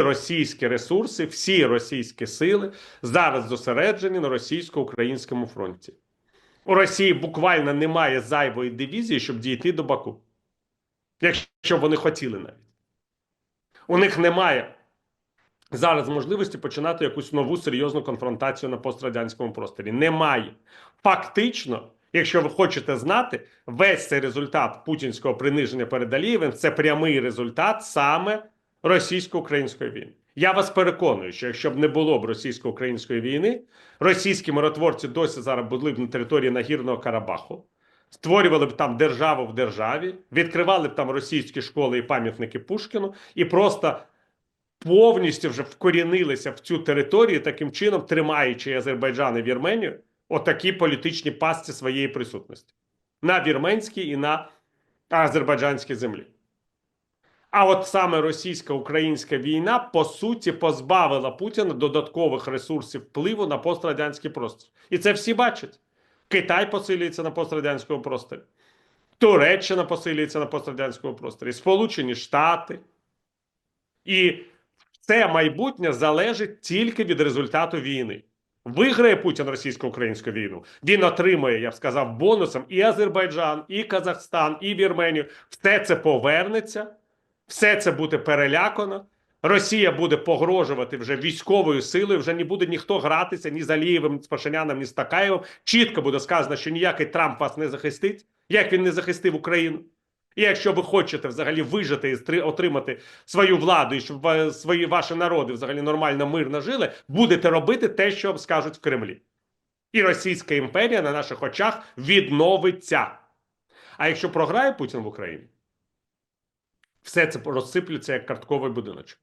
російські ресурси, всі російські сили зараз зосереджені на російсько-українському фронті. У Росії буквально немає зайвої дивізії, щоб дійти до Баку. Якщо вони хотіли навіть. У них немає зараз можливості починати якусь нову серйозну конфронтацію на пострадянському просторі. Немає. Фактично, якщо ви хочете знати, весь цей результат путінського приниження перед Алієвим це прямий результат саме російсько-української війни. Я вас переконую, що якщо б не було б російсько-української війни, російські миротворці досі зараз були б на території Нагірного Карабаху, створювали б там державу в державі, відкривали б там російські школи і пам'ятники Пушкіну, і просто повністю вже вкорінилися в цю територію, таким чином тримаючи Азербайджан і Вірменію отакі політичні пастці своєї присутності на вірменській і на азербайджанській землі. А от саме російсько-українська війна по суті позбавила Путіна додаткових ресурсів впливу на пострадянський простір. І це всі бачать. Китай посилюється на пострадянському просторі, Туреччина посилюється на пострадянському просторі, Сполучені Штати. І це майбутнє залежить тільки від результату війни. Виграє Путін російсько-українську війну. Він отримує, я б сказав, бонусом і Азербайджан, і Казахстан, і Вірменію. Все це повернеться, все це буде перелякано. Росія буде погрожувати вже військовою силою. Вже не буде ніхто гратися ні з Алієвим, ні з Пашиняном, ні з Такаєвим. Чітко буде сказано, що ніякий Трамп вас не захистить, як він не захистив Україну. І якщо ви хочете взагалі вижити і отримати свою владу, і щоб свої ваші народи взагалі нормально мирно жили, будете робити те, що вам скажуть в Кремлі. І Російська імперія на наших очах відновиться. А якщо програє Путін в Україні, все це розсиплюється як картковий будиночок.